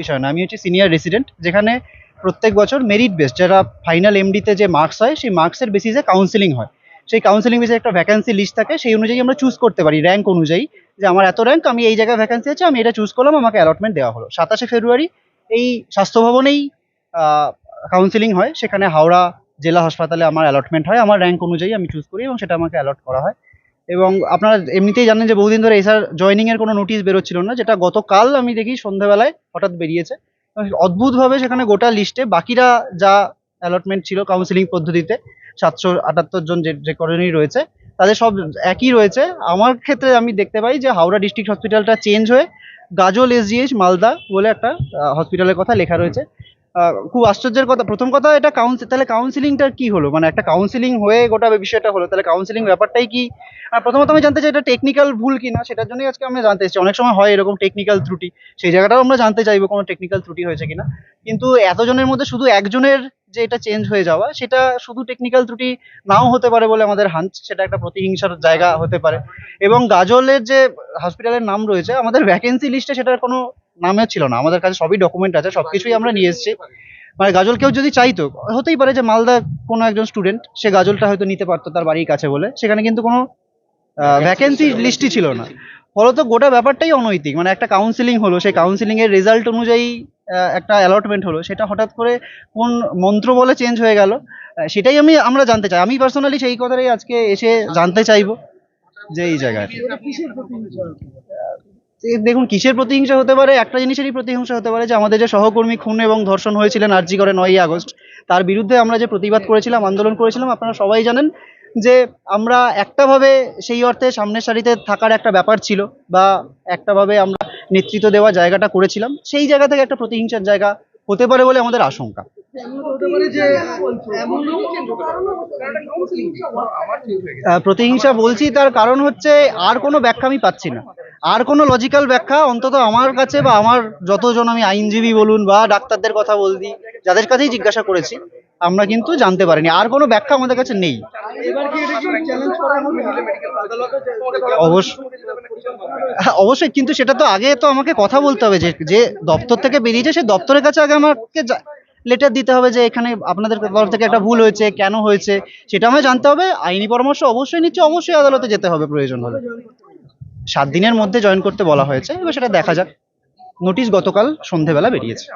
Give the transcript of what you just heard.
বিষয় না। আমি হচ্ছি সিনিয়র রেসিডেন্ট যেখানে প্রত্যেক বছর মেরিট বেস যারা ফাইনাল এমডিতে যে মার্কস হয়, সেই মার্কসের বেসিসে কাউন্সিলিং হয়। সেই কাউন্সিলিং বেসে একটা ভ্যাকেন্সি লিস্ট থাকে, সেই অনুযায়ী আমরা চুজ করতে পারি র্যাঙ্ক অনুযায়ী। যে আমার এত র্যাঙ্ক আমি এই জায়গায় ভ্যাকেন্সি আছে, আমি এটা চুজ করলাম, আমাকে অ্যালটমেন্ট দেওয়া হলো। সাতাশে ফেব্রুয়ারি এই স্বাস্থ্য ভবনেই কাউন্সিলিং হয়। সেখানে হাওড়া জেলা হাসপাতালে আমার অ্যালটমেন্ট হয়। আমার র্যাঙ্ক অনুযায়ী আমি চুজ করি এবং সেটা আমাকে অ্যালট করা হয়। এবং আপনারা এমনিতেই জানেন যে বহুদিন ধরে এসআর জয়নিং এর কোনো নোটিশ বেরোচ্ছিল না, যেটা গতকাল আমি দেখি সন্ধ্যাবেলায় হঠাৎ বেরিয়েছে। অদ্ভুতভাবে সেখানে গোটা লিস্টে বাকিরা যা অ্যালটমেন্ট ছিল কাউন্সিলিং পদ্ধতিতে, সাতশো আটাত্তর জন যে যে কলোনি রয়েছে, তাদের সব একই রয়েছে। আমার ক্ষেত্রে আমি দেখতে পাই যে হাওড়া ডিস্ট্রিক্ট হসপিটালটা চেঞ্জ হয়ে গাজল এসজিএইচ মালদা বলে একটা হসপিটালের কথা লেখা রয়েছে। খুব আশ্চর্যের কথা। প্রথম কথা এটা কাউন্সিল তাহলে কাউন্সিলিংটা কি হলো? মানে একটা কাউন্সিলিং হয়ে গোটা বিষয়টা হলো। তাহলে কাউন্সিলিং ব্যাপারটাই কি? আর প্রথমত আমি জানতে চাই, এটা টেকনিক্যাল ভুল কি না সেটার জন্যই আজকে আমরা জানতে এসেছি। অনেক সময় হয় এরকম টেকনিক্যাল ত্রুটি। সেই জায়গাটাও আমরা জানতে চাইব কোনো টেকনিক্যাল ত্রুটি হয়েছে কিনা। কিন্তু এতজনের মধ্যে শুধু একজনের যে এটা চেঞ্জ হয়ে যাওয়া, সেটা শুধু টেকনিক্যাল ত্রুটি নাও হতে পারে বলে আমাদের হাঞ্চ সেটা একটা প্রতিহিংসার জায়গা হতে পারে। এবং গাজলের যে হসপিটালের নাম রয়েছে, আমাদের ভ্যাকেন্সি লিস্টে সেটার কোনো নামে ছিল না। আমাদের কাছে সবই ডকুমেন্ট আছে সবকিছুই আমরা নিয়ে এসেছি। মানে গাজল কেউ যদি চাইতো হতেই পারে যে মালদা কোনো একজন স্টুডেন্ট সে গাজলটা হয়তো নিতে পারতো তার বাড়ির কাছে বলে। সেখানে কিন্তু কোনো ভ্যাকেন্সি লিস্টই ছিল না। ফলত গোটা ব্যাপারটাই অনৈতিক। মানে একটা কাউন্সিলিং হলো সেই কাউন্সিলিং এর রেজাল্ট অনুযায়ী একটা অ্যালটমেন্ট হলো। সেটা হঠাৎ করে কোন মন্ত্র বলে চেঞ্জ হয়ে গেল সেটাই আমি আমরা জানতে চাই। আমি পার্সোনালি সেই কথাটাই আজকে এসে জানতে চাইব। যে এই জায়গায়। দেখুন কিসের প্রতিহিংসা হতে পারে? একটা জিনিসেরই প্রতিহিংসা হতে পারে যে আমাদের যে সহকর্মী খুন এবং ধর্ষণ হয়েছিলেন আরজি করে নয়ই আগস্ট তার বিরুদ্ধে আমরা যে প্রতিবাদ করেছিলাম আন্দোলন করেছিলাম আপনারা সবাই জানেন যে আমরা একটাভাবে সেই অর্থে সামনের সারিতে থাকার একটা ব্যাপার ছিল বা একটাভাবে আমরা নেতৃত্ব দেওয়া জায়গাটা করেছিলাম। সেই জায়গা থেকে একটা প্রতিহিংসার জায়গা হতে পারে বলে আমাদের আশঙ্কা। প্রতিহিংসা বলছি তার কারণ হচ্ছে আর কোনো ব্যাখ্যা আমি পাচ্ছি না। আর কোনো লজিক্যাল ব্যাখ্যা অন্তত আমার কাছে বা আমার যতজন আমি আইনজীবী বলুন বা ডাক্তারদের কথা বলছি যাদের কাছেই জিজ্ঞাসা করেছি আমরা কিন্তু জানতে পারিনি। আর কোনো ব্যাখ্যা আমাদের কাছে নেই। হ্যাঁ, অবশ্যই কিন্তু সেটা তো আগে তো আমাকে কথা বলতে হবে যে যে দপ্তর থেকে বেরিয়েছে সে দপ্তরের কাছে আগে আমাকে লেটার দিতে হবে যে এখানে আপনাদের তরফ থেকে একটা ভুল হয়েছে কেন হয়েছে সেটা আমায় জানতে হবে। আইনি পরামর্শ অবশ্যই নিচ্ছে অবশ্যই আদালতে যেতে হবে প্রয়োজন হলে। সাত দিনের মধ্যে জয়েন করতে বলা হয়েছে, এবার সেটা দেখা যাক। নোটিশ গতকাল সন্ধেবেলা বেরিয়েছে।